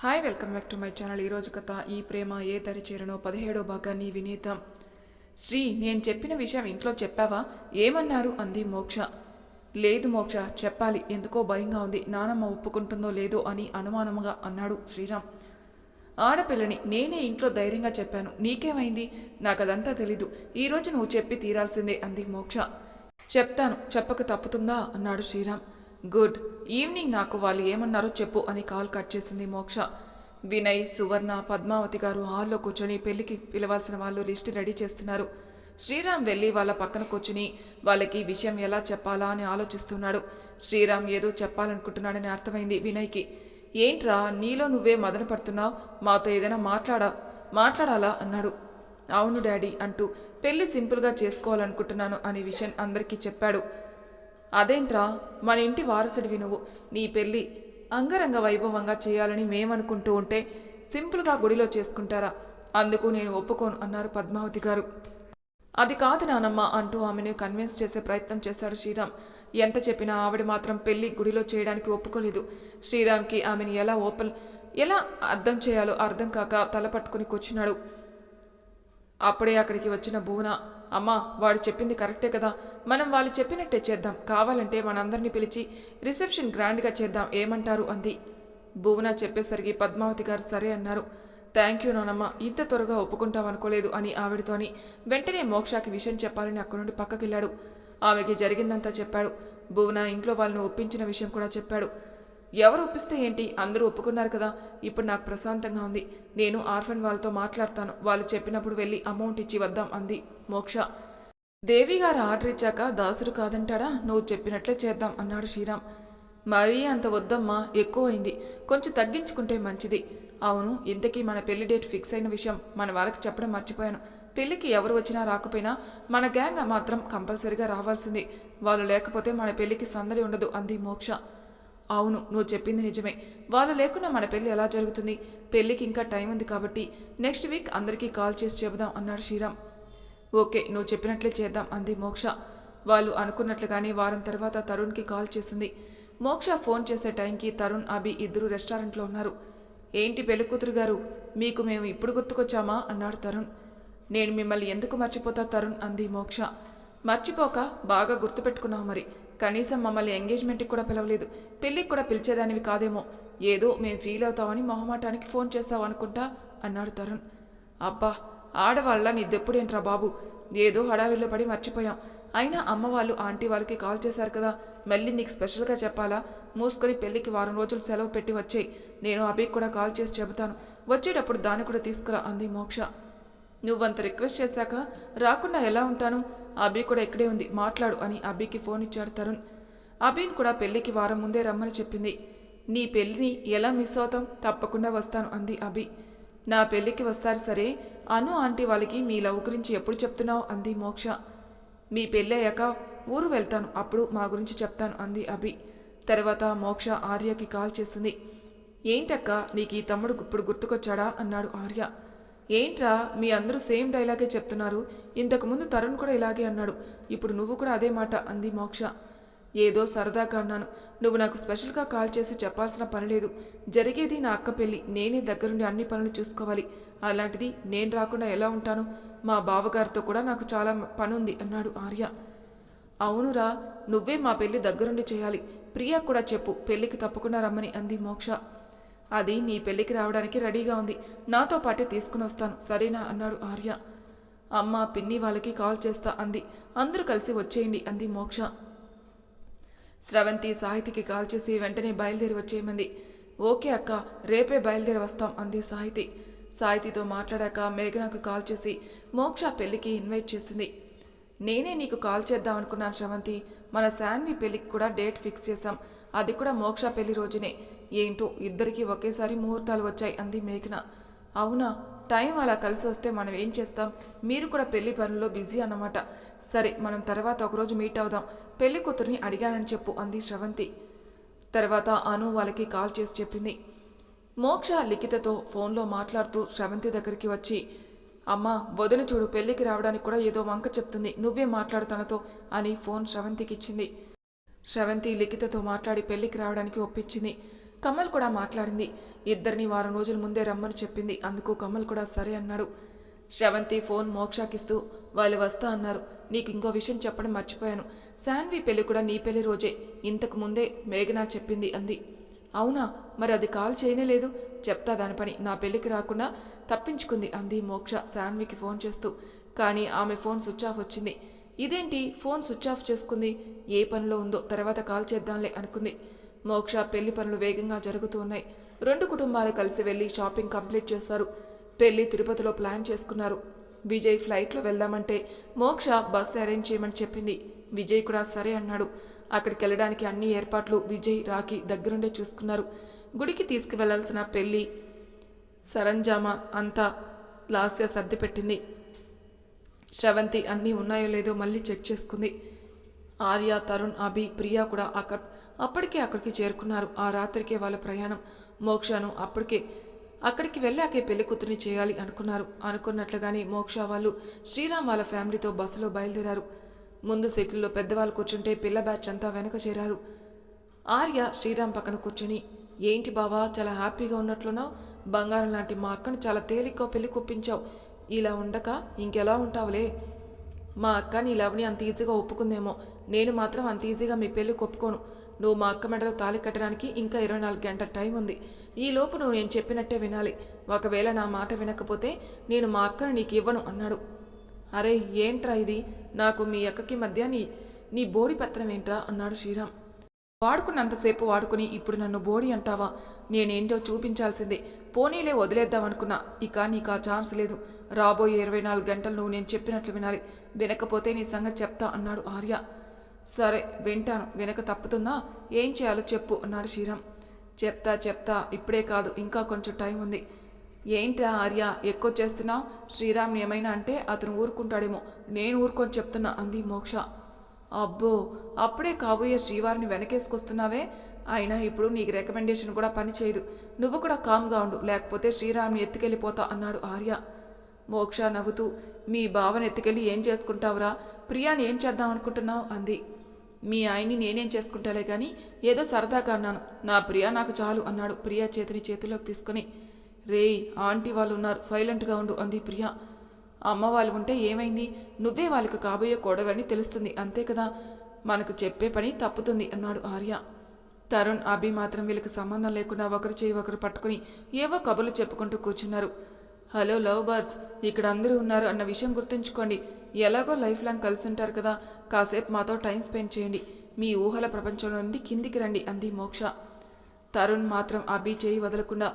Hi welcome back to my channel ఈరోజు కథ ఈ ప్రేమ ఏ దరి చేరనో పదిహేడో భాగాన్ని వినీతం శ్రీ నేను చెప్పిన విషయం ఇంట్లో చెప్పావా? ఏమన్నారు? అంది మోక్ష. లేదు మోక్ష చెప్పాలి. ఎందుకో భయంగా ఉంది. నానమ్మ ఒప్పుకుంటుందో లేదో అని అనుమానముగా అన్నాడు శ్రీరామ్. ఆడపిల్లని నేనే ఇంట్లో ధైర్యంగా చెప్పాను. నీకేమైంది? నాకు అదంతా తెలీదు. ఈరోజు నువ్వు చెప్పి తీరాల్సిందే అంది మోక్ష. చెప్తాను. చెప్పక తప్పుతుందా? అన్నాడు శ్రీరామ్. గుడ్. ఈవినింగ్ నాకు వాళ్ళు ఏమన్నారో చెప్పు అని కాల్ కట్ చేసింది మోక్ష. వినయ్ సువర్ణ పద్మావతి గారు హాల్లో కూర్చొని పెళ్ళికి పిలవాల్సిన వాళ్ళు లిస్ట్ రెడీ చేస్తున్నారు. శ్రీరామ్ వెళ్ళి వాళ్ళ పక్కన కూర్చుని వాళ్ళకి విషయం ఎలా చెప్పాలా అని ఆలోచిస్తున్నాడు. శ్రీరామ్ ఏదో చెప్పాలనుకుంటున్నాడని అర్థమైంది వినయ్కి. ఏంట్రా నీలో నువ్వే మదన పడుతున్నావు? మాతో ఏదైనా మాట్లాడా? మాట్లాడాలా? అన్నాడు. అవును డాడీ అంటూ పెళ్ళి సింపుల్గా చేసుకోవాలనుకుంటున్నాను అని విషయం అందరికీ చెప్పాడు. అదేంట్రా? మన ఇంటి వారసుడివి నువ్వు. నీ పెళ్ళి అంగరంగ వైభవంగా చేయాలని మేమనుకుంటూ ఉంటే సింపుల్గా గుడిలో చేసుకుంటారా? అందుకు నేను ఒప్పుకోను అన్నారు పద్మావతి గారు. అది కాదు నానమ్మ అంటూ ఆమెను కన్విన్స్ చేసే ప్రయత్నం చేశాడు శ్రీరామ్. ఎంత చెప్పినా ఆవిడ మాత్రం పెళ్ళి గుడిలో చేయడానికి ఒప్పుకోలేదు. శ్రీరామ్కి ఆమెను ఎలా ఓపెన్ ఎలా అర్థం చేయాలో అర్థం కాక తల పట్టుకుని కూర్చున్నాడు. అప్పుడే అక్కడికి వచ్చిన భువన అమ్మా వాడు చెప్పింది కరెక్టే కదా మనం వాళ్ళు చెప్పినట్టే చేద్దాం కావాలంటే మనందరినీ పిలిచి రిసెప్షన్ గ్రాండ్గా చేద్దాం ఏమంటారు? అంది. భువన చెప్పేసరికి పద్మావతి గారు సరే అన్నారు. థ్యాంక్ యూ నానమ్మ ఇంత త్వరగా ఒప్పుకుంటామనుకోలేదు అని ఆవిడతోని వెంటనే మోక్షాకి విషయం చెప్పాలని అక్కడి నుండి పక్కకెళ్ళాడు. ఆమెకి జరిగిందంతా చెప్పాడు. భువన ఇంట్లో వాళ్ళను ఒప్పించిన విషయం కూడా చెప్పాడు. ఎవరు ఒప్పిస్తే ఏంటి? అందరూ ఒప్పుకున్నారు కదా. ఇప్పుడు నాకు ప్రశాంతంగా ఉంది. నేను ఆర్ఫన్ వాళ్ళతో మాట్లాడతాను. వాళ్ళు చెప్పినప్పుడు వెళ్ళి అమౌంట్ ఇచ్చి వద్దాం అంది మోక్ష. దేవి గారు ఆర్డర్ ఇచ్చాక దాసుడు కాదంటాడా? నువ్వు చెప్పినట్లే చేద్దాం అన్నాడు శ్రీరామ్. మరీ అంత వద్దమ్మా. ఎక్కువైంది. కొంచెం తగ్గించుకుంటే మంచిది. అవును. ఇంతకీ మన పెళ్ళి డేట్ ఫిక్స్ అయిన విషయం. మన వాళ్ళకి చెప్పడం మర్చిపోయాను. పెళ్ళికి ఎవరు వచ్చినా రాకపోయినా మన గ్యాంగ్ మాత్రం కంపల్సరీగా రావాల్సింది. వాళ్ళు లేకపోతే మన పెళ్ళికి సందడి ఉండదు అంది మోక్ష. అవును నువ్వు చెప్పింది నిజమే. వాళ్ళు లేకుండా మన పెళ్ళి ఎలా జరుగుతుంది? పెళ్ళికి ఇంకా టైం ఉంది కాబట్టి నెక్స్ట్ వీక్ అందరికీ కాల్ చేసి చెబుదాం అన్నాడు శ్రీరామ్. ఓకే నువ్వు చెప్పినట్లే చేద్దాం అంది మోక్ష. వాళ్ళు అనుకున్నట్లుగానే వారం తర్వాత తరుణ్కి కాల్ చేసింది. మోక్ష ఫోన్ చేసే టైంకి తరుణ్ అభి ఇద్దరు రెస్టారెంట్లో ఉన్నారు. ఏంటి పెళ్ళికూతురు గారు? మీకు మేము ఇప్పుడు గుర్తుకొచ్చామా? అన్నాడు తరుణ్. నేను మిమ్మల్ని ఎందుకు మర్చిపోతా తరుణ్? అంది మోక్ష. మర్చిపోక బాగా గుర్తుపెట్టుకున్నావు మరి. కనీసం మమ్మల్ని ఎంగేజ్మెంట్కి కూడా పిలవలేదు. పెళ్ళికి కూడా పిలిచేదానివి కాదేమో. ఏదో మేము ఫీల్ అవుతామని మొహమాటానికి ఫోన్ చేస్తావు అనుకుంటా అన్నాడు తరుణ్. అబ్బా ఆడవాళ్ళ నిద్దెప్పుడేంట్రా బాబు? ఏదో హడావిడిలో పడి మర్చిపోయాం. అయినా అమ్మ వాళ్ళు ఆంటీ వాళ్ళకి కాల్ చేశారు కదా. మళ్ళీ నీకు స్పెషల్గా చెప్పాలా? మూసుకొని పెళ్ళికి వారం రోజులు సెలవు పెట్టి వచ్చేయి. నేను అభికి కూడా కాల్ చేసి చెబుతాను. వచ్చేటప్పుడు దాన్ని కూడా తీసుకురా అంది మోక్ష. నువ్వంత రిక్వెస్ట్ చేశాక రాకుండా ఎలా ఉంటాను? అభి కూడా ఇక్కడే ఉంది మాట్లాడు అని అభికి ఫోన్ ఇచ్చాడు తరుణ్. అభిని కూడా పెళ్ళికి వారం ముందే రమ్మని చెప్పింది. నీ పెళ్ళిని ఎలా మిస్ అవుతాం? తప్పకుండా వస్తాను అంది అభి. నా పెళ్ళికి వస్తారు సరే అను ఆంటీ వాళ్ళకి మీ లవ్ గురించి ఎప్పుడు చెప్తున్నావు? అంది మోక్ష. మీ పెళ్ళయ్యాక ఊరు వెళ్తాను అప్పుడు మా గురించి చెప్తాను అంది అభి. తర్వాత మోక్ష ఆర్యకి కాల్ చేసింది. ఏంటక్క నీకు ఈ తమ్ముడు ఇప్పుడు గుర్తుకొచ్చాడా? అన్నాడు ఆర్య. ఏంట్రా మీ అందరూ సేమ్ డైలాగే చెప్తున్నారు? ఇంతకుముందు తరుణ్ కూడా ఇలాగే అన్నాడు. ఇప్పుడు నువ్వు కూడా అదే మాట అంది మోక్ష. ఏదో సరదాగా అన్నాను. నువ్వు నాకు స్పెషల్గా కాల్ చేసి చెప్పాల్సిన పని లేదు. జరిగేది నా అక్క పెళ్ళి. నేనే దగ్గరుండి అన్ని పనులు చూసుకోవాలి. అలాంటిది నేను రాకుండా ఎలా ఉంటాను? మా బావగారితో కూడా నాకు చాలా పనుంది అన్నాడు ఆర్య. అవునురా నువ్వే మా పెళ్ళి దగ్గరుండి చేయాలి. ప్రియా కూడా చెప్పు పెళ్ళికి తప్పకుండా రమ్మని అంది మోక్ష. అది నీ పెళ్ళికి రావడానికి రెడీగా ఉంది. నాతో పాటే తీసుకుని వస్తాను. సరేనా? అన్నాడు ఆర్య. అమ్మ పిన్ని వాళ్ళకి కాల్ చేస్తా అంది. అందరూ కలిసి వచ్చేయండి అంది మోక్ష. స్రవంతి సాహితికి కాల్ చేసి వెంటనే బయలుదేరి వచ్చేయమంది. ఓకే అక్క రేపే బయలుదేరి వస్తాం అంది సాహితి. సాహితితో మాట్లాడాక మేఘనాకు కాల్ చేసి మోక్ష పెళ్ళికి ఇన్వైట్ చేసింది. నేనే నీకు కాల్ చేద్దాం అనుకున్నాను శ్రవంతి మన శాన్వి పెళ్ళికి కూడా డేట్ ఫిక్స్ చేశాం. అది కూడా మోక్ష పెళ్ళి రోజునే. ఏంటో ఇద్దరికీ ఒకేసారి ముహూర్తాలు వచ్చాయి అంది మేఘన. అవునా టైం అలా కలిసి వస్తే మనం ఏం చేస్తాం? మీరు కూడా పెళ్ళి పనుల్లో బిజీ అన్నమాట. సరే మనం తర్వాత ఒకరోజు మీట్ అవుదాం. పెళ్ళి కూతురిని అడిగానని చెప్పు అంది శ్రవంతి. తర్వాత అను వాళ్ళకి కాల్ చేసి చెప్పింది. మోక్ష లిఖితతో ఫోన్లో మాట్లాడుతూ శ్రవంతి దగ్గరికి వచ్చి అమ్మా వదిన చూడు పెళ్ళికి రావడానికి కూడా ఏదో వంక చెప్తుంది. నువ్వే మాట్లాడు తనతో అని ఫోన్ శ్రవంతికి ఇచ్చింది శ్రవంతి లిఖితతో మాట్లాడి పెళ్ళికి రావడానికి ఒప్పించింది. కమల్ కూడా మాట్లాడింది. ఇద్దరిని వారం రోజుల ముందే రమ్మని చెప్పింది. అందుకు కమల్ కూడా సరే అన్నాడు. శ్రవంతి ఫోన్ మోక్షాకిస్తూ వాళ్ళు వస్తా అన్నారు. నీకు ఇంకో విషయం చెప్పడం మర్చిపోయాను. శాన్వి పెళ్ళి కూడా నీ పెళ్ళి రోజే. ఇంతకు ముందే మేఘనా చెప్పింది అంది. అవునా? మరి అది కాల్ చేయనేలేదు. చెప్తా దాని పని. నా పెళ్ళికి రాకుండా తప్పించుకుంది అంది మోక్ష శాన్వికి ఫోన్ చేస్తూ. కానీ ఆమె ఫోన్ స్విచ్ ఆఫ్ వచ్చింది. ఇదేంటి? ఫోన్ స్విచ్ ఆఫ్ చేసుకుంది? ఏ పనిలో ఉందో తర్వాత కాల్ చేద్దాంలే అనుకుంది. మోక్ష పెళ్ళి పనులు వేగంగా జరుగుతూ ఉన్నాయి రెండు కుటుంబాలు కలిసి వెళ్ళి షాపింగ్ కంప్లీట్ చేశారు. పెళ్ళి తిరుపతిలో ప్లాన్ చేసుకున్నారు. విజయ్ ఫ్లైట్లో వెళ్దామంటే మోక్ష బస్సు అరేంజ్ చేయమని చెప్పింది. విజయ్ కూడా సరే అన్నాడు. అక్కడికి వెళ్ళడానికి అన్ని ఏర్పాట్లు విజయ్ రాకి దగ్గరుండే చూసుకున్నారు. గుడికి తీసుకువెళ్ళాల్సిన పెళ్ళి సరంజామా అంతా లాస్య సర్ది పెట్టింది. శ్రవంతి అన్నీ ఉన్నాయో లేదో మళ్ళీ చెక్ చేసుకుంది. ఆర్య తరుణ్ అభి ప్రియా కూడా అక్కడ అప్పటికే అక్కడికి చేరుకున్నారు. ఆ రాత్రికే వాళ్ళ ప్రయాణం మోక్షను అప్పటికే అక్కడికి వెళ్ళాకే పెళ్ళికూతురిని చేయాలి అనుకున్నారు. అనుకున్నట్లుగానే మోక్ష వాళ్ళు శ్రీరామ్ వాళ్ళ ఫ్యామిలీతో బస్సులో బయలుదేరారు. ముందు సీట్లలో పెద్దవాళ్ళు కూర్చుంటే పిల్ల బ్యాచ్ అంతా వెనక చేరారు. ఆర్య శ్రీరామ్ పక్కన కూర్చుని ఏంటి బావా చాలా హ్యాపీగా ఉన్నట్లున్నావు? బంగారం లాంటి మా అక్కను చాలా తేలిగ్గా పెళ్ళి కుప్పించావు. ఇలా ఉండక ఇంకెలా ఉంటావులే? మా అక్క నీ లవ్ని అంత ఈజీగా ఒప్పుకుందేమో. నేను మాత్రం అంత ఈజీగా మీ పెళ్ళి ఒప్పుకోను నువ్వు మా అక్క మెడలో తాళి కట్టడానికి ఇంకా ఇరవై నాలుగు గంటల టైం ఉంది. ఈ లోపు నువ్వు నేను చెప్పినట్టే వినాలి. ఒకవేళ నా మాట వినకపోతే నేను మా అక్కను నీకు ఇవ్వను అన్నాడు. అరే ఏంట్రా ఇది? నాకు మీ అక్కకి మధ్య నీ నీ బోడి పత్రం ఏంట్రా? అన్నాడు శ్రీరామ్. వాడుకున్నంతసేపు వాడుకుని ఇప్పుడు నన్ను బోడి అంటావా? నేనేంటో చూపించాల్సిందే. పోనీలే వదిలేద్దామనుకున్నా ఇక నీకు ఆ ఛాన్స్ లేదు. రాబోయే ఇరవై నాలుగు గంటలు నువ్వు నేను చెప్పినట్లు వినాలి. వినకపోతే నీ సంగతి చెప్తా అన్నాడు ఆర్య. సరే వింటాను. వెనక తప్పుతుందా ఏం చేయాలో చెప్పు అన్నాడు శ్రీరామ్. చెప్తా చెప్తా. ఇప్పుడే కాదు ఇంకా కొంచెం టైం ఉంది. ఏంట్రా ఆర్య ఎక్కువ చేస్తున్నావు? శ్రీరామ్ని ఏమైనా అంటే అతను ఊరుకుంటాడేమో. నేను ఊరుకొని చెప్తున్నా అంది మోక్ష. అబ్బో అప్పుడే కాబోయే శ్రీవారిని వెనకేసుకొస్తున్నావే? అయినా ఇప్పుడు నీకు రికమెండేషన్ కూడా పనిచేయదు నువ్వు కూడా కామ్గా ఉండు లేకపోతే శ్రీరామ్ని ఎత్తుకెళ్ళిపోతా అన్నాడు ఆర్య. మోక్ష నవ్వుతూ మీ బావని ఎత్తుకెళ్ళి ఏం చేసుకుంటావురా? ప్రియాని ఏం చేద్దాం అనుకుంటున్నావు? అంది. మీ ఆయన్ని నేనేం చేసుకుంటాలే కానీ ఏదో సరదాగా అన్నాను. నా ప్రియా నాకు చాలు అన్నాడు. ప్రియా చేతిని చేతిలోకి తీసుకుని రేయ్ ఆంటీ వాళ్ళు ఉన్నారు సైలెంట్గా ఉండు అంది ప్రియా. అమ్మ వాళ్ళు ఉంటే ఏమైంది? నువ్వే వాళ్ళకి కాబోయే కొడవని తెలుస్తుంది. అంతే కదా? మనకు చెప్పే పని తప్పుతుంది అన్నాడు ఆర్య. తరుణ్ అభి మాత్రం వీళ్ళకి సంబంధం లేకుండా ఒకరు చేయి ఒకరు పట్టుకుని ఏవో కబుర్లు చెప్పుకుంటూ కూర్చున్నారు. హలో లవ్ బర్డ్స్ ఇక్కడ అందరూ ఉన్నారు అన్న విషయం గుర్తుంచుకోండి. ఎలాగో లైఫ్ లాంగ్ కలిసి ఉంటారు కదా కాసేపు మాతో టైం స్పెండ్ చేయండి. మీ ఊహల ప్రపంచంలో నుండి కిందికి రండి అంది మోక్ష. తరుణ్ మాత్రం అభి చేయి వదలకుండా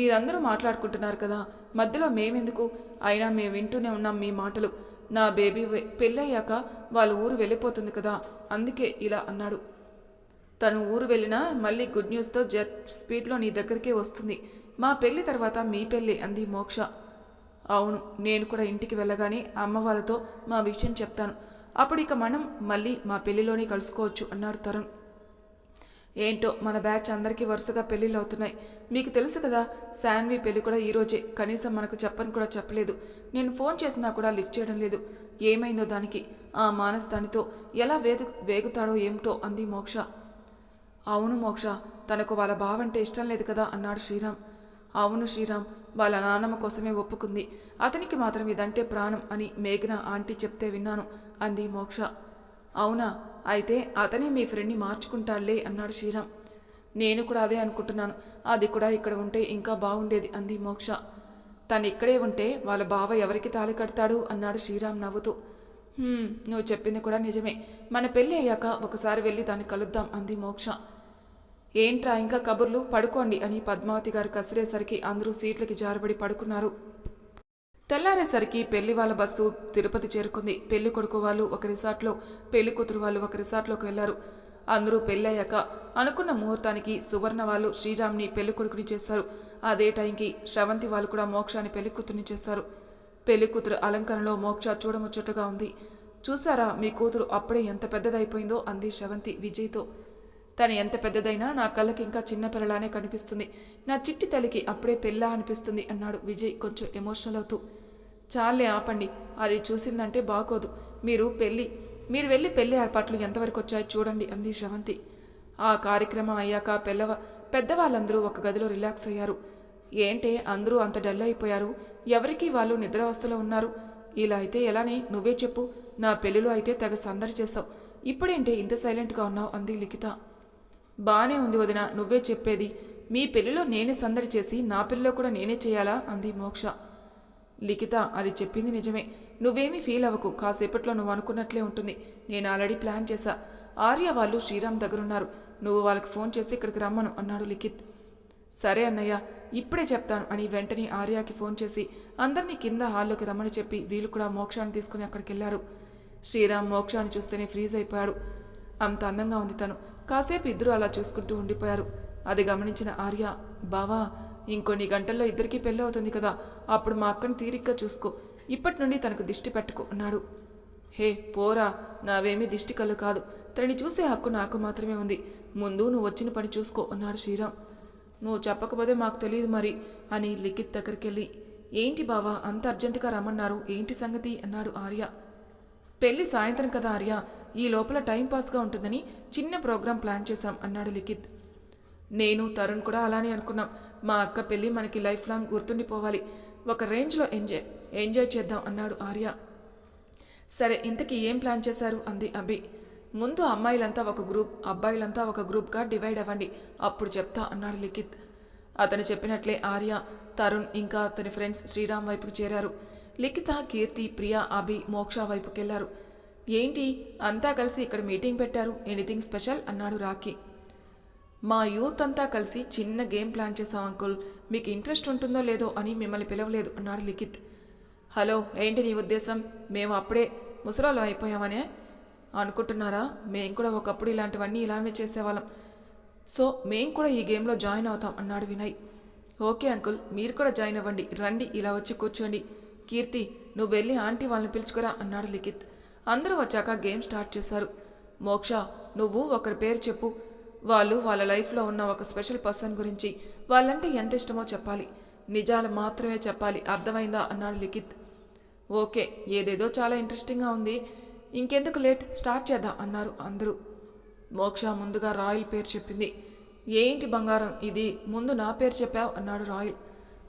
మీరందరూ మాట్లాడుకుంటున్నారు కదా మధ్యలో మేమెందుకు? అయినా మేము వింటూనే ఉన్నాం మీ మాటలు. నా బేబీ పెళ్ళయ్యాక వాళ్ళ ఊరు వెళ్ళిపోతుంది కదా అందుకే ఇలా అన్నాడు. తను ఊరు వెళ్ళినా మళ్ళీ గుడ్ న్యూస్తో జెట్ స్పీడ్లో నీ దగ్గరికే వస్తుంది. మా పెళ్ళి తర్వాత మీ పెళ్ళి అంది మోక్ష. అవును నేను కూడా ఇంటికి వెళ్ళగానే అమ్మ వాళ్ళతో మా విషయం చెప్తాను. అప్పుడు ఇక మనం మళ్ళీ మా పెళ్ళిలోనే కలుసుకోవచ్చు అన్నాడు తరుణ్. ఏంటో మన బ్యాచ్ అందరికీ వరుసగా పెళ్ళిళ్ళు అవుతున్నాయి. మీకు తెలుసు కదా శాన్వి పెళ్ళి కూడా ఈరోజే కనీసం మనకు చెప్పని కూడా చెప్పలేదు. నేను ఫోన్ చేసినా కూడా లిఫ్ట్ చేయడం లేదు. ఏమైందో దానికి? ఆ మానస్ దానితో ఎలా వేగు వేగుతాడో ఏమిటో అంది మోక్ష. అవును మోక్ష తనకు వాళ్ళ బావంటే ఇష్టం లేదు కదా అన్నాడు శ్రీరామ్. అవును శ్రీరామ్ వాళ్ళ నాన్నమ్మ కోసమే ఒప్పుకుంది. అతనికి మాత్రం ఇదంటే ప్రాణం అని మేఘన ఆంటీ చెప్తే విన్నాను అంది మోక్ష. అవునా అయితే అతనే మీ ఫ్రెండ్ని మార్చుకుంటాడులే అన్నాడు శ్రీరామ్. నేను కూడా అదే అనుకుంటున్నాను అది కూడా ఇక్కడ ఉంటే ఇంకా బాగుండేది అంది మోక్ష. తను ఇక్కడే ఉంటే వాళ్ళ బావ ఎవరికి తాళి కడతాడు అన్నాడు శ్రీరామ్ నవ్వుతూ. నువ్వు చెప్పింది కూడా నిజమే. మన పెళ్ళి అయ్యాక ఒకసారి వెళ్ళి దాన్ని కలుద్దాం అంది మోక్ష. ఏంట్రా ఇంకా కబుర్లు? పడుకోండి అని పద్మావతి గారు కసిరేసరికి అందరూ సీట్లకి జారబడి పడుకున్నారు. తెల్లారేసరికి పెళ్ళి వాళ్ళ బస్సు తిరుపతి చేరుకుంది. పెళ్ళి కొడుకు వాళ్ళు ఒక రిసార్ట్లో పెళ్ళి కూతురు వాళ్ళు ఒక రిసార్ట్లోకి వెళ్ళారు. అందరూ పెళ్ళయ్యాక అనుకున్న ముహూర్తానికి సువర్ణ వాళ్ళు శ్రీరామ్ని పెళ్ళి కొడుకుని చేశారు అదే టైంకి శ్రవంతి వాళ్ళు కూడా మోక్షాన్ని పెళ్ళి కూతుర్ని చేశారు పెళ్ళి కూతురు అలంకరణలో మోక్ష చూడముచ్చటగా ఉంది. చూసారా మీ కూతురు అప్పుడే ఎంత పెద్దదైపోయిందో అంది శవంతి విజయ్తో. తను ఎంత పెద్దదైనా నా కళ్ళకి ఇంకా చిన్న పిల్లలానే కనిపిస్తుంది. నా చిట్టి తల్లికి అప్పుడే పెళ్ళా అనిపిస్తుంది అన్నాడు విజయ్ కొంచెం ఎమోషనల్ అవుతూ. చాలే ఆపండి అది చూసిందంటే బాగోదు. మీరు పెళ్ళి మీరు వెళ్ళి పెళ్ళి ఏర్పాట్లు ఎంతవరకు వచ్చాయో చూడండి అంది శ్రవంతి ఆ కార్యక్రమం అయ్యాక పెళ్ళవ పెద్దవాళ్ళందరూ ఒక గదిలో రిలాక్స్ అయ్యారు. ఏంటే అందరూ అంత డల్ అయిపోయారు? ఎవరికి వాళ్ళు నిద్రావస్థలో ఉన్నారు? ఇలా అయితే ఎలానే? నువ్వే చెప్పు. నా పెళ్ళిలో అయితే తెగ సందడి చేస్తావు ఇప్పుడేంటే ఇంత సైలెంట్గా ఉన్నావు? అంది లిఖిత. బానే ఉంది వదిన నువ్వే చెప్పేది. మీ పెళ్ళిలో నేనే సందడి చేసి నా పెళ్ళిలో కూడా నేనే చేయాలా? అంది మోక్ష. లిఖిత అది చెప్పింది నిజమే. నువ్వేమీ ఫీల్ అవ్వకు. కాసేపట్లో నువ్వు అనుకున్నట్లే ఉంటుంది. నేను ఆల్రెడీ ప్లాన్ చేశా. ఆర్య వాళ్ళు శ్రీరామ్ దగ్గరున్నారు. నువ్వు వాళ్ళకి ఫోన్ చేసి ఇక్కడికి రమ్మను అన్నాడు లిఖిత్. సరే అన్నయ్య ఇప్పుడే చెప్తాను అని వెంటనే ఆర్యాకి ఫోన్ చేసి అందరినీ కింద హాల్లోకి రమ్మని చెప్పి వీళ్ళు కూడా మోక్షాన్ని తీసుకుని అక్కడికి వెళ్ళారు శ్రీరామ్ మోక్షాన్ని చూస్తేనే ఫ్రీజ్ అయిపోయాడు. అంత అందంగా ఉంది తను. కాసేపు ఇద్దరు అలా చూసుకుంటూ ఉండిపోయారు. అది గమనించిన ఆర్య బావా ఇంకొన్ని గంటల్లో ఇద్దరికీ పెళ్ళి అవుతుంది కదా అప్పుడు మా అక్కని తీరిగ్గా చూసుకో. ఇప్పటి నుండి తనకు దిష్టి పెట్టుకో అన్నాడు. హే పోరా నావేమీ దిష్టి కళ్ళు కాదు. తనని చూసే హక్కు నాకు మాత్రమే ఉంది. ముందు నువ్వు వచ్చిన పని చూసుకో అన్నాడు శ్రీరామ్. నువ్వు చెప్పకపోతే మాకు తెలియదు మరి అని లిఖిత్ దగ్గరికి వెళ్ళి ఏంటి బావా అంత అర్జెంటుగా రమ్మన్నారు ఏంటి సంగతి? అన్నాడు ఆర్య. పెళ్ళి సాయంత్రం కదా ఆర్య ఈ లోపల టైంపాస్గా ఉంటుందని చిన్న ప్రోగ్రాం ప్లాన్ చేశాం అన్నాడు లిఖిత్. నేను తరుణ్ కూడా అలానే అనుకున్నాం. మా అక్క పెళ్ళి మనకి లైఫ్ లాంగ్ గుర్తుండిపోవాలి. ఒక రేంజ్లో ఎంజాయ్ ఎంజాయ్ చేద్దాం అన్నాడు ఆర్య. సరే ఇంతకీ ఏం ప్లాన్ చేశారు? అంది అభి. ముందు అమ్మాయిలంతా ఒక గ్రూప్ అబ్బాయిలంతా ఒక గ్రూప్గా డివైడ్ అవ్వండి. అప్పుడు చెప్తా అన్నాడు లిఖిత్. అతను చెప్పినట్లే ఆర్య తరుణ్ ఇంకా అతని ఫ్రెండ్స్ శ్రీరామ్ వైపుకు చేరారు. లిఖిత కీర్తి ప్రియా అభి మోక్ష వైపుకెళ్ళారు. ఏంటి? అంతా కలిసి ఇక్కడ మీటింగ్ పెట్టారు. Anything special? అన్నాడు రాకీ మా యూత్ అంతా కలిసి చిన్న గేమ్ ప్లాన్ చేసాం అంకుల్. మీకు ఇంట్రెస్ట్ ఉంటుందో లేదో అని మిమ్మల్ని పిలవలేదు అన్నాడు లిఖిత్. హలో ఏంటి నీ ఉద్దేశం? మేము అప్పుడే ముసలాలో అయిపోయామనే? అనుకుంటున్నారా? మేం కూడా ఒకప్పుడు ఇలాంటివన్నీ ఇలానే చేసేవాళ్ళం. సో మేం కూడా ఈ గేమ్లో జాయిన్ అవుతాం అన్నాడు వినయ్. ఓకే అంకుల్ మీరు కూడా జాయిన్ అవ్వండి. రండి ఇలా వచ్చి కూర్చోండి. కీర్తి నువ్వు వెళ్ళి ఆంటీ వాళ్ళని పిలుచుకురా అన్నాడు లిఖిత్. అందరూ వచ్చాక గేమ్ స్టార్ట్ చేశారు. మోక్ష నువ్వు ఒకరి పేరు చెప్పు. వాళ్ళు వాళ్ళ లైఫ్లో ఉన్న ఒక స్పెషల్ పర్సన్ గురించి వాళ్ళంటే ఎంత ఇష్టమో చెప్పాలి. నిజాలు మాత్రమే చెప్పాలి. అర్థమైందా? అన్నాడు లిఖిత్. ఓకే ఏదేదో చాలా ఇంట్రెస్టింగ్గా ఉంది. ఇంకెందుకు లేట్? స్టార్ట్ చేద్దాం అన్నారు అందరూ. మోక్ష ముందుగా రాయల్ పేరు చెప్పింది. ఏంటి బంగారం ఇది? ముందు నా పేరు చెప్పావు అన్నాడు రాయల్.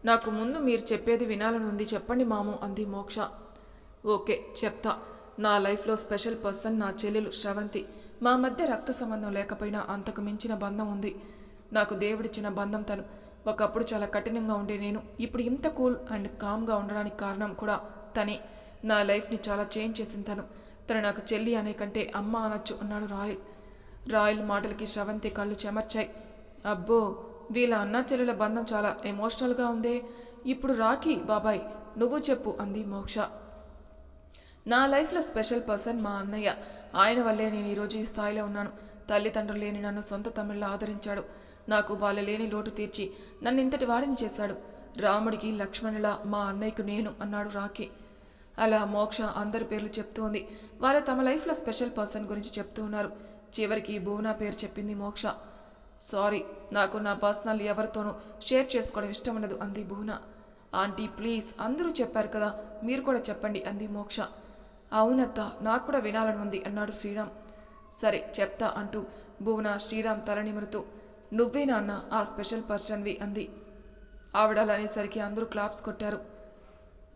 నాకు ముందు మీరు చెప్పేది వినాలని ఉంది. చెప్పండి మాము అంది మోక్ష. ఓకే చెప్తా. నా లైఫ్లో స్పెషల్ పర్సన్ నా చెల్లెలు శ్రవంతి. మా మధ్య రక్త సంబంధం లేకపోయినా అంతకు మించిన బంధం ఉంది. నాకు దేవుడిచ్చిన బంధం తను. ఒకప్పుడు చాలా కఠినంగా ఉండే నేను. ఇప్పుడు ఇంత కూల్ అండ్ కామ్గా ఉండడానికి కారణం కూడా తనే. నా లైఫ్ని చాలా చేంజ్ చేసింది తను. తను నాకు చెల్లి అనే కంటే అమ్మ అనొచ్చు అన్నాడు రాయల్. రాయల్ మాటలకి శ్రవంతి కళ్ళు చెమర్చాయి. అబ్బో వీళ్ళ అన్న చెల్లెల బంధం చాలా ఎమోషనల్గా ఉందే. ఇప్పుడు రాఖీ బాబాయ్ నువ్వు చెప్పు అంది మోక్ష. నా లైఫ్లో స్పెషల్ పర్సన్ మా అన్నయ్య. ఆయన వల్లే నేను ఈరోజు ఈ స్థాయిలో ఉన్నాను. తల్లిదండ్రులు లేని నన్ను సొంత తమిళ్ళో ఆదరించాడు. నాకు వాళ్ళు లేని లోటు తీర్చి నన్ను ఇంతటి వాడిని చేశాడు. రాముడికి లక్ష్మణుల మా అన్నయ్యకు నేను అన్నాడు రాఖీ. అలా మోక్ష అందరి పేర్లు చెప్తూ ఉంది వాళ్ళు తమ లైఫ్లో స్పెషల్ పర్సన్ గురించి చెప్తూ ఉన్నారు. చివరికి భువనా పేరు చెప్పింది మోక్ష. సారీ నాకు నా పర్సనల్ ఎవరితోనూ షేర్ చేసుకోవడం ఇష్టం ఉండదు అంది భువన ఆంటీ ప్లీజ్ అందరూ చెప్పారు కదా మీరు కూడా చెప్పండి అంది మోక్ష. అవునత్త నాకు కూడా వినాలని ఉంది అన్నాడు శ్రీరామ్. సరే చెప్తా అంటూ భువన శ్రీరామ్ తలనిమురుతూ నువ్వే నాన్న ఆ స్పెషల్ పర్సన్వి అంది. ఆవిడ అనేసరికి అందరూ క్లాప్స్ కొట్టారు.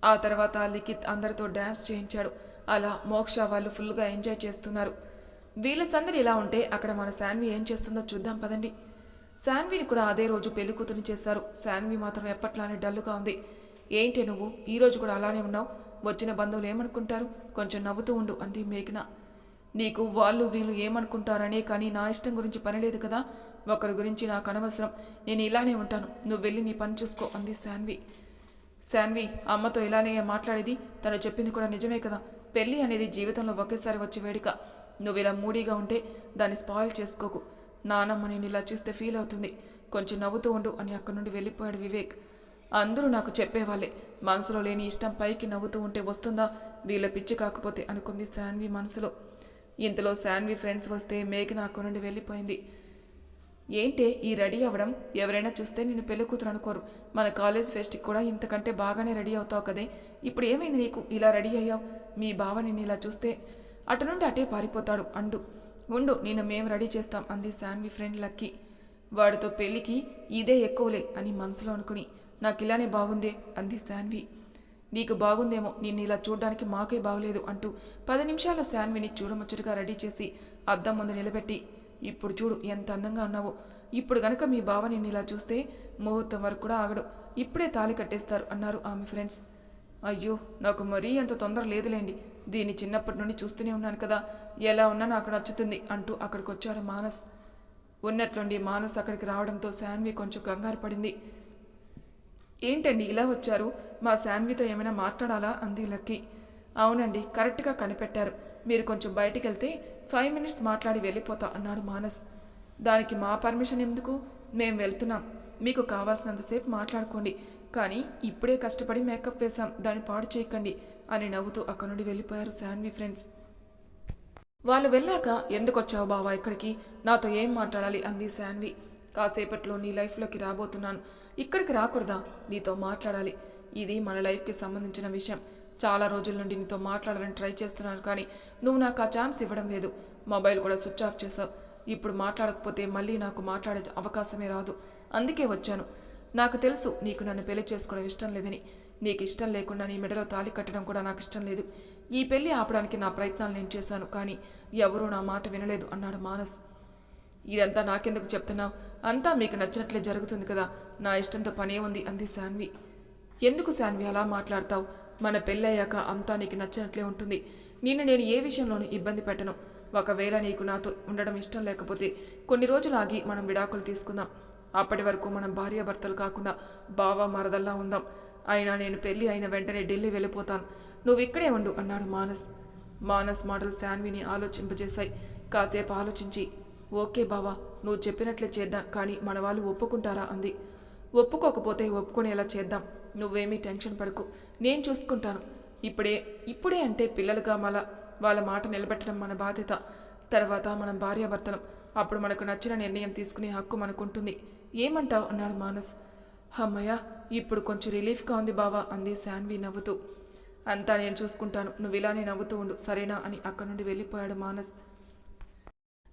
ఆ తర్వాత లిఖిత్ అందరితో డ్యాన్స్ చేయించాడు. అలా మోక్ష వాళ్ళు ఫుల్గా ఎంజాయ్ చేస్తున్నారు. వీళ్ళ సందడి ఇలా ఉంటే అక్కడ మన శాన్వి ఏం చేస్తుందో చూద్దాం పదండి. శాన్విని కూడా అదే రోజు పెళ్ళి కూతురు చేశారు. శాన్వి మాత్రం ఎప్పట్లానే డల్లుగా ఉంది. ఏంటి నువ్వు? ఈరోజు కూడా అలానే ఉన్నావు? వచ్చిన బంధువులు ఏమనుకుంటారు? కొంచెం నవ్వుతూ ఉండు అంది మేఘన. నీకు వాళ్ళు వీళ్ళు ఏమనుకుంటారనే కానీ నా ఇష్టం గురించి పని లేదు కదా? ఒకరి గురించి నాకు అనవసరం. నేను ఇలానే ఉంటాను. నువ్వు వెళ్ళి నీ పని చూసుకో అంది శాన్వి. శాన్వి అమ్మతో ఇలానే మాట్లాడేది తను చెప్పింది కూడా నిజమే కదా. పెళ్ళి అనేది జీవితంలో ఒకేసారి వచ్చే వేడుక. నువ్వు ఇలా మూడీగా ఉంటే దాన్ని స్పాయిల్ చేసుకోకు. నానమ్మ నేను ఇలా చూస్తే ఫీల్ అవుతుంది. కొంచెం నవ్వుతూ ఉండు అని అక్కడి నుండి వెళ్ళిపోయాడు వివేక్. అందరూ నాకు చెప్పేవాళ్ళే. మనసులో లేని ఇష్టం పైకి నవ్వుతూ ఉంటే వస్తుందా? వీళ్ళ పిచ్చి కాకపోతే అనుకుంది శాన్వి మనసులో. ఇంతలో శాన్వి ఫ్రెండ్స్ వస్తే మేఘన అక్కడి నుండి వెళ్ళిపోయింది. ఏంటే ఈ రెడీ అవ్వడం? ఎవరైనా చూస్తే నేను పెళ్ళి కూతురు అనుకోరు. మన కాలేజ్ ఫెస్ట్కి కూడా ఇంతకంటే బాగానే రెడీ అవుతావు కదే. ఇప్పుడు ఏమైంది నీకు? ఇలా రెడీ అయ్యావు? మీ బావ నిన్ను ఇలా చూస్తే అటు నుండి అటే పారిపోతాడు అండు. ఉండు నేను మేము రెడీ చేస్తాం అంది శాన్వి ఫ్రెండ్ లక్కీ. వాడితో పెళ్ళికి ఇదే ఎక్కువలే అని మనసులో అనుకుని నాకు ఇలానే బాగుందే అంది శాన్వి నీకు బాగుందేమో నిన్ను ఇలా చూడడానికి మాకే బాగలేదు అంటూ పది నిమిషాల్లో శాన్విని చూడముచ్చటగా రెడీ చేసి అద్దం ముందు నిలబెట్టి ఇప్పుడు చూడు ఎంత అందంగా ఉన్నావు. ఇప్పుడు గనక మీ బావ నిన్ను ఇలా చూస్తే ముహూర్తం వరకు కూడా ఆగడు. ఇప్పుడే తాళి కట్టేస్తారు అన్నారు ఆమె ఫ్రెండ్స్. అయ్యో నాకు మరీ అంత తొందర లేదులేండి. దీన్ని చిన్నప్పటి నుండి చూస్తూనే ఉన్నాను కదా. ఎలా ఉన్నా నాకు నచ్చుతుంది అంటూ అక్కడికి వచ్చాడు మానస్. ఉన్నట్లుండి మానస్ అక్కడికి రావడంతో శాన్వి కొంచెం కంగారు పడింది. ఏంటండి ఇలా వచ్చారు? మా శాన్వితో ఏమైనా మాట్లాడాలా? అంది లక్కీ. అవునండి కరెక్ట్గా కనిపెట్టారు. మీరు కొంచెం బయటికి వెళ్తే ఫైవ్ మినిట్స్ మాట్లాడి వెళ్ళిపోతా అన్నాడు మానస్. దానికి మా పర్మిషన్ ఎందుకు? మేము వెళ్తున్నాం. మీకు కావాల్సినంతసేపు మాట్లాడుకోండి. కానీ ఇప్పుడే కష్టపడి మేకప్ వేశాం. దాన్ని పాడు చేయకండి అని నవ్వుతూ అక్కడి నుండి వెళ్ళిపోయారు శాన్వి ఫ్రెండ్స్. వాళ్ళు వెళ్ళాక ఎందుకు వచ్చావు బావా ఇక్కడికి? నాతో ఏం మాట్లాడాలి? అంది శాన్వి. కాసేపట్లో నీ లైఫ్లోకి రాబోతున్నాను. ఇక్కడికి రాకూడదా? నీతో మాట్లాడాలి. ఇది మన లైఫ్కి సంబంధించిన విషయం. చాలా రోజుల నుండి నీతో మాట్లాడాలని ట్రై చేస్తున్నాను కానీ నువ్వు నాకు ఆ ఛాన్స్ ఇవ్వడం లేదు. మొబైల్ కూడా స్విచ్ ఆఫ్ చేసావు ఇప్పుడు మాట్లాడకపోతే మళ్ళీ నాకు మాట్లాడే అవకాశమే రాదు. అందుకే వచ్చాను. నాకు తెలుసు నీకు నన్ను పెళ్ళి చేసుకోవడం ఇష్టం లేదని. నీకు ఇష్టం లేకుండా నీ మెడలో తాళి కట్టడం కూడా నాకు ఇష్టం లేదు. ఈ పెళ్ళి ఆపడానికి నా ప్రయత్నాలు నేను చేశాను కానీ ఎవరూ నా మాట వినలేదు అన్నాడు మానస్. ఇదంతా నాకెందుకు చెప్తున్నావు? అంతా మీకు నచ్చినట్లే జరుగుతుంది కదా. నా ఇష్టంతో పనే ఉంది అంది శాన్వి. ఎందుకు శాన్వి అలా మాట్లాడతావు? మన పెళ్ళయ్యాక అంతా నీకు నచ్చినట్లే ఉంటుంది. నిన్ను నేను ఏ విషయంలోనూ ఇబ్బంది పెట్టను. ఒకవేళ నీకు నాతో ఉండడం ఇష్టం లేకపోతే కొన్ని రోజులు ఆగి మనం విడాకులు తీసుకుందాం. అప్పటి వరకు మనం భార్యాభర్తలు కాకుండా బావ మరదల్లా ఉందాం. అయినా నేను పెళ్ళి అయిన వెంటనే ఢిల్లీ వెళ్ళిపోతాను. నువ్వు ఇక్కడే ఉండు అన్నాడు మానస్. మానస్ మాటలు శాన్విని ఆలోచింపజేశాయి. కాసేపు ఆలోచించి ఓకే బావా నువ్వు చెప్పినట్లే చేద్దాం కానీ మన వాళ్ళు ఒప్పుకుంటారా అంది. ఒప్పుకోకపోతే ఒప్పుకునేలా చేద్దాం. నువ్వేమీ టెన్షన్ పడకు. నేను చూసుకుంటాను. ఇప్పుడే ఇప్పుడే అంటే పిల్లలుగా మళ్ళా వాళ్ళ మాట నిలబెట్టడం మన బాధ్యత. తర్వాత మనం భార్యాభర్తలం. అప్పుడు మనకు నచ్చిన నిర్ణయం తీసుకునే హక్కు మనకుంటుంది. ఏమంటావు? అన్నాడు మానస్. అమ్మయ్య ఇప్పుడు కొంచెం రిలీఫ్గా ఉంది బావా అంది శాన్వి నవ్వుతూ. అంతా నేను చూసుకుంటాను. నువ్వు ఇలానే నవ్వుతూ ఉండు సరేనా అని అక్కడి నుండి వెళ్ళిపోయాడు మానస్.